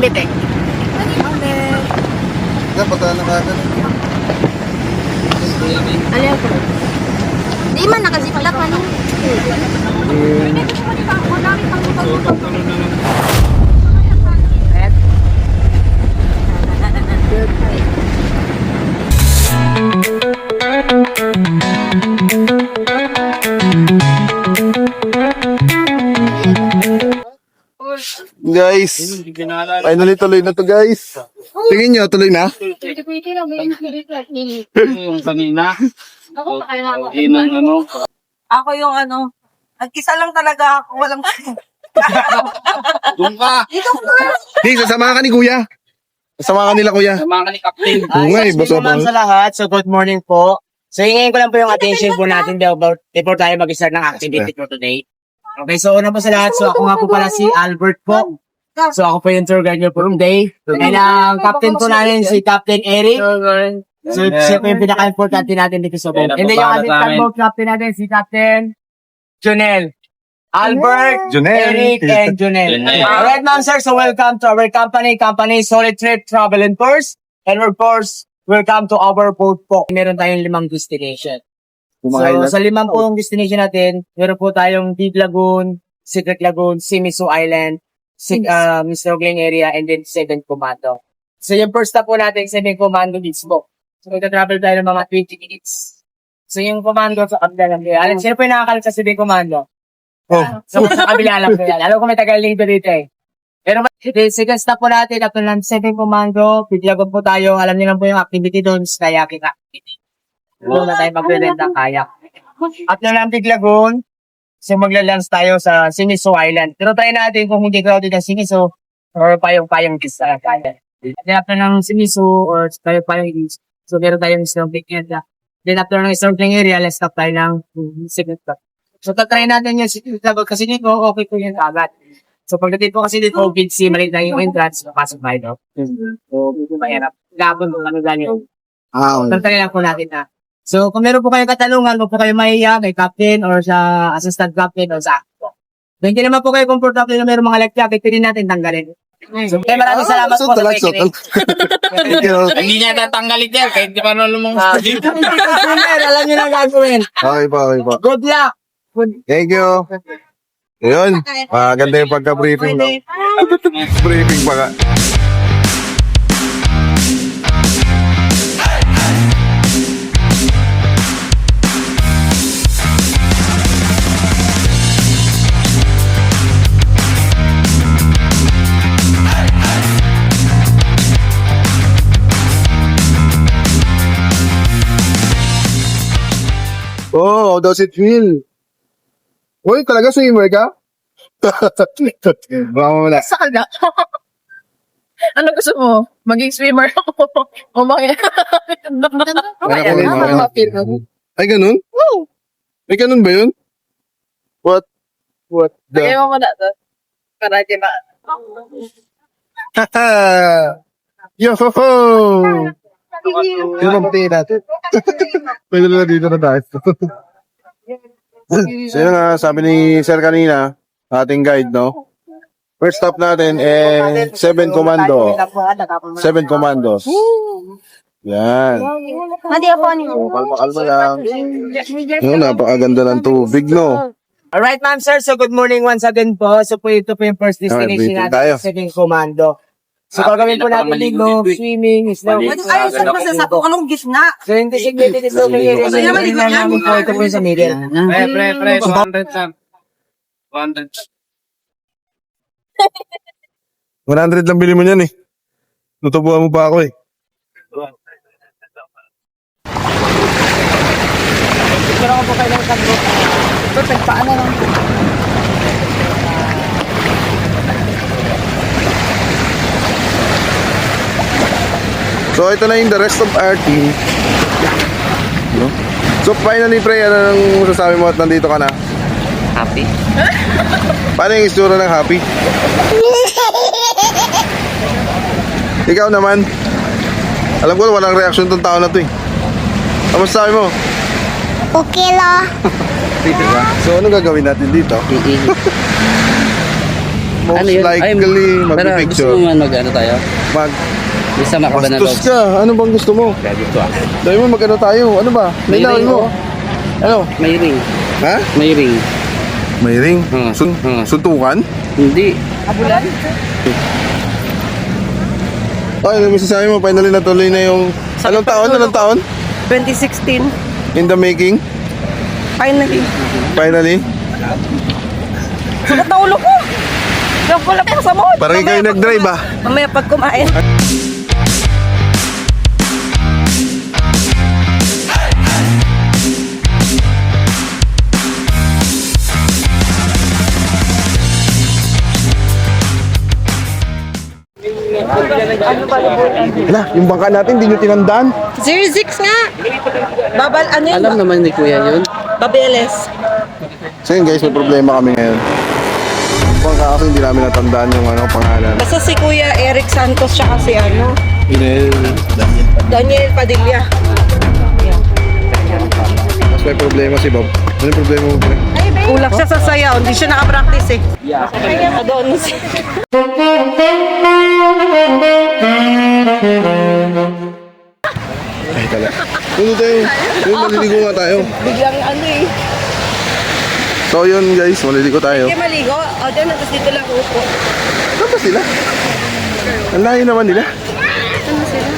Ambit eh. Dapat na kagad. Ano ko? Di man nakaziplock ano? Guys, finally tuloy na to guys. Tingin nyo, tuloy na? Yung kanina. Ako pa kaya ako. Inang ano. Ako yung ano, nagkisa lang talaga ako, walang Doon ka. Hey, sasama ka ni kuya. Sasama ka nila kuya. Sama ka ni Captain. Eh, pa. sa lahat. So, good morning po. So, hingin ko lang po yung attention po natin about before tayo mag-start ng activity for today. Okay, so una po sa lahat, so ako nga po pala si Albert po. So, ako po yung tour guide nyo po today. And ang captain po natin si Captain Eric. So, siya po yung pinaka-importante natin dito sa boat. And then yung ating tugboat captain natin, si Captain Junel. Albert, Junel. Eric, and Junel. Junel. Alright, ma'am, sir. So, welcome to our company, company Solid Trip Travel and Tours. And of course, welcome to our boat po. Meron tayong limang destination. So, sa limang pong destination natin, meron po tayong Big Lagoon, Secret Lagoon, Simisu Island, Sig um, Snorkeling Area, and then Seven Commando. So, yung first stop po natin, Seven Commando mismo. So, magta-travel tayo ng mga 20 minutes. So, yung commando sa kabila lang kaya. Alam, sino po yung nakakalit sa Seven Commando? Oh. So, sa kabila lang yan. Alam ko may tagal dito dito eh. Pero the second stop po natin, after ng Seven Commando, piglagon po tayo. Alam niyo lang po yung activity doon, kayaking activity. Doon na tayo magre-rent ng kayak. After ng piglagon, so magla-lunch tayo sa Siniso Island. Pero tayo natin kung hindi crowded ang Siniso, or payong-payong sa island. Then after ng Siniso, or tayo payong beach, so meron tayong snorkeling area. Then after ng snorkeling area, let's stop tayo ng second stop. So, tatry natin yung level kasi dito, okay po yung agad. So, pagdating po kasi dito, COVID C, maliit lang yung entrance, papasok tayo. So, medyo mahirap. Gabon kung ano ganyan. Ah, okay. Tatry lang po natin na. So, kung meron po kayong katanungan, huwag po kayo mahiya kay captain or sa assistant captain or sa ako. Kung hindi naman po kayo comfortable na meron mga life jacket, pwede natin tanggalin. So, kaya maraming salamat so, po sa pakikinig. Thank you. Hindi niya tatanggalin yan kahit di pa na lumang Ah, Summer, alam nyo na gagawin. Okay pa, okay pa. Good luck! Thank you. Ayun, maganda yung pagka-briefing. No? Briefing pa ka. Oh, how does it feel? Uy, talaga swimmer ka? Baka mo na. Saka na. ano gusto mo? Maging swimmer ako. o mga... Kaya ko yun, Ay, ganun? Oo. Ay, ganun ba yun? What? What the? Ayaw mo na to. Para di ba? Haha! Yo ho ho! Yun ang pati natin. Pwede na dito na tayo. so yun nga, sabi ni Sir kanina, ating guide, no? First stop natin, eh, Seven Commando. Seven Commandos. Yan. Madi ako niyo. Oh, kalma-kalma lang. Yun, napakaganda ng tubig, no? Alright, ma'am, sir. So, good morning once again po. So, po ito po yung first destination natin. Saving Commando. So, Ah, gagawin po natin dito eh. swimming, snow. Sir, kasi sa kung anong gitna. So, yung designated is over here. So, yung Maligo na yan. namin po, ito po yung sa middle. Pre, pre, pre. 200 lang. 200. 100 lang bili mo niyan, eh. Tutubuhan mo pa ako, eh. Pero ako po ng sabro. Perfect. Paano lang? So, ito na yung the rest of our team. No? So, finally, pre, ano nang masasabi mo at nandito ka na? Happy? Paano yung istura ng happy? Ikaw naman. Alam ko, walang reaction tong tao na to eh. Ano masasabi mo? Okay la. Diba? So, ano gagawin natin dito? most Ano yun? likely Ay, Pero gusto magpipicture. mo man mag ano tayo? Mag Bisa makaba na bastos ka. Ano bang gusto mo? Kaya dito ah. Dahil mo mag ano tayo? Ano ba? May Linawin ring, mo. oh. Ano? May ring. Ha? May ring. May ring. Hmm. Sun Hmm. suntukan? Hindi. Ay, ano masasabi mo? Finally natuloy na yung... Anong taon? Anong taon? 2016. In the making? Finally. Finally? Sakit na ulo ko. Diyan ko lang sa mood. Parang ikaw yung Mamaya pag nag-drive ah. Mamaya pag kumain. Hala, yung bangka natin, hindi nyo tinandaan. 06 nga. Babal, ano yun? Alam naman ni Kuya yun. Babeles. So yun guys, may problema kami ngayon. Yung Bangka kasi hindi namin natandaan yung ano, pangalan. Basta si Kuya Eric Santos siya kasi ano, Inel, Daniel. Daniel Padilla. Mas may problema si Bob. Ano yung problema mo, pre? Kulak siya sa sayaw, hindi siya nakapractice eh. Adonis. Ay, tala. Ano tayo? Yung maliligo nga tayo. Biglang ano eh. So yun guys, maliligo tayo. Kaya maligo, o dyan, tapos dito lang upo. Saan ba sila? Ang layo naman nila. Ano sila?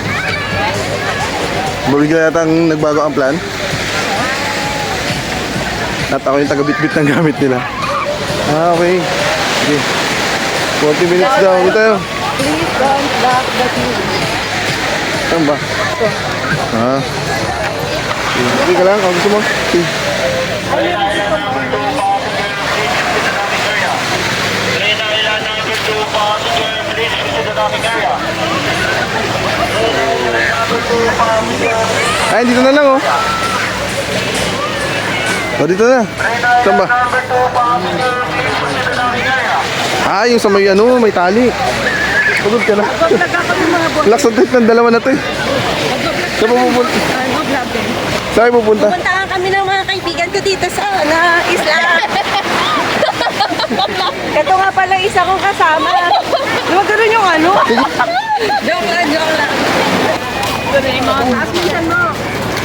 Bumigla yata ang nagbago ang plan. At ako yung taga-bit-bit ng gamit nila. Ah, okay. Sige. 40 minutes daw. Ito tayo. Please don't lock the TV. Saan ba? Ah. Sige, Sige ka lang. Kung gusto mo. Sige. Ay, dito na lang oh. O, dito na. Saan ba? Ah, yung sa may ano, may tali. Pagod ka na. Relax ang ng dalawa na to eh. Saan pa pupunta? Saan kayo pupunta? Puntahan kami ng mga kaibigan ko dito sa na isla. Ito nga pala isa kong kasama. Ba ganun yung ano? joke lang, joke lang. Ito na yung mga kapisan mo.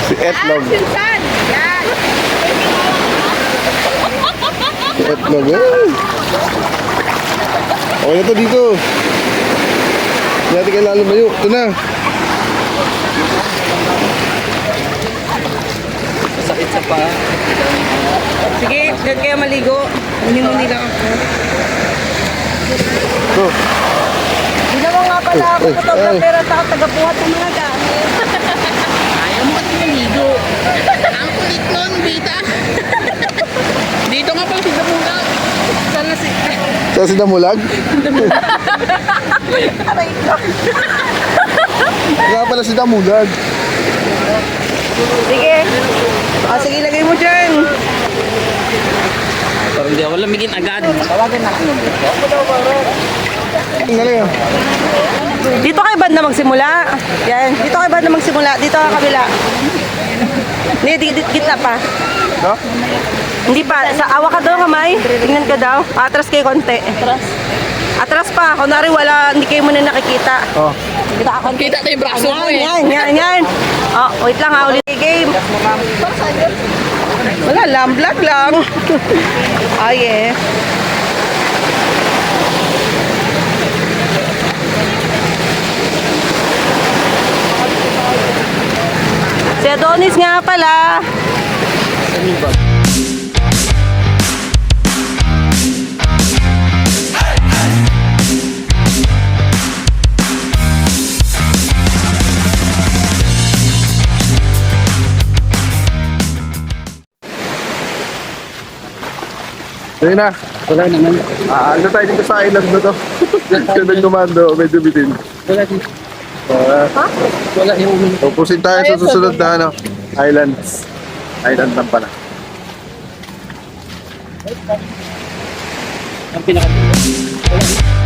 Si Etlog. Pinsan! Yan! Etlog. eh. Okay na to dito. Hindi natin kailangan lumayo. Ito na. Sakit sa paa. Sige, dyan kayo maligo. Muni-muni lang ako. Ito. Ginawa nga pala ako Ay, ay, photographer ay. at ako tagabuhat ng mga gamit. Ayaw mo kasi naligo. Ang kulit nun, Bita. Dito nga pang sigamunga. Sana si... Sa si Damulag. Aray ko. Nga pala si Damulag. Sige. Ah, sige, lagay mo dyan. Parang hindi ako lamigin agad. Ang galing ah. Dito kayo banda magsimula. Yan. Dito kayo banda magsimula. Dito ka kabila. Hindi, di, di, gitna pa. No? Hindi pa. Sa awa ka daw kamay. Tingnan ka daw. Atras kayo konti. Atras. Atras pa. Kunwari wala, hindi kayo muna nakikita. Oh. Kita ka konti. Kita tayo yung braso mo eh. Yan, yan, yan. Oh, wait lang ha. Ulit game. Wala lang. Vlog lang. oh, yeah. Si Adonis nga pala. Ayun na. Wala naman. Ah, ano tayo dito sa island na to? Siya nagkumando, medyo bitin. Wala dito. Uh, Wala yung Pupusin tayo sa susunod na ano, islands. Island lang pala. ang pinaka